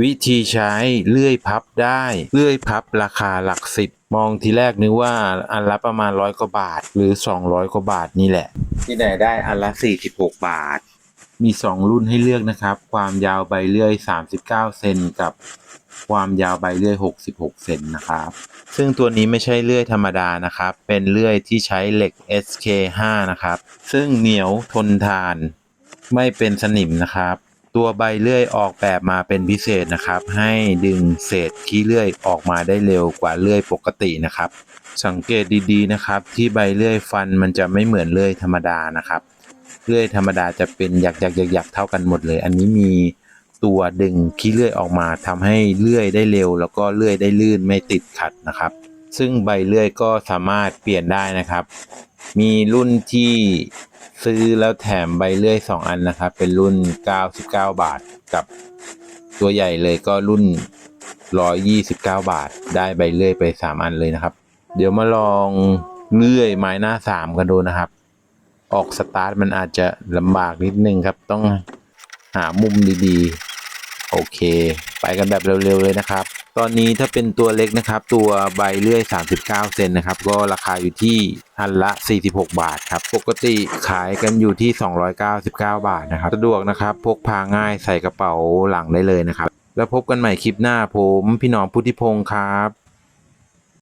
วิธีใช้เลื่อยพับได้ เลื่อยพับราคาหลักสิบ มองทีแรกนึกว่าอันละประมาณร้อยกว่าบาท หรือ 200กว่าบาทนี่แหละ ที่ไหนได้อันละ 46 บาท มี 2 รุ่นให้เลือกนะครับ ความยาวใบเลื่อย 39 เซนกับความยาวใบเลื่อย 66 เซนนะครับ ซึ่งตัวนี้ไม่ใช่เลื่อยธรรมดานะครับ เป็นเลื่อยที่ใช้เหล็ก SK5 นะครับ ซึ่งเหนียวทนทาน ไม่เป็นสนิมนะครับ ตัวใบเลื่อยออกแบบมาเป็นพิเศษนะครับ ให้ดึงเศษขี้เลื่อยออกมาได้เร็วกว่าเลื่อยปกตินะครับ สังเกตดีๆนะครับ ที่ใบเลื่อยฟันมันจะไม่เหมือนเลื่อยธรรมดานะครับ เลื่อยธรรมดาจะเป็นหยักๆๆๆเท่ากันหมดเลย อันนี้มีตัวดึงขี้เลื่อยออกมาทำให้เลื่อยได้เร็ว แล้วก็เลื่อยได้ลื่นไม่ติดขัดนะครับ ซึ่งใบเลื่อยก็สามารถเปลี่ยนได้นะครับ มีรุ่นที่ ซื้อแล้วแถมใบเลื่อย 2 อันนะครับ เป็นรุ่น 99 บาทกับตัวใหญ่เลยก็รุ่น 129 บาท ได้ใบเลื่อยไป 3 อันเลยนะครับ เดี๋ยวมาลองเลื่อยไม้หน้า 3 กันดูนะครับ ออกสตาร์ทมันอาจจะลำบากนิดนึงครับ ต้องหามุมดีๆ โอเค ไปกันแบบเร็วๆเลยนะครับ ตอนนี้ถ้าเป็นตัวเล็กนะครับ ตัวใบเลื่อย 39 เซนนะครับ ก็ราคาอยู่ที่อันละ 46 บาทครับ ปกติขายกันอยู่ที่ 299 บาทนะครับ สะดวกนะครับ พกพาง่ายใส่กระเป๋าหลังได้เลยนะครับ แล้วพบกันใหม่คลิปหน้าผม พี่น้องพุทธิพงศ์ครับ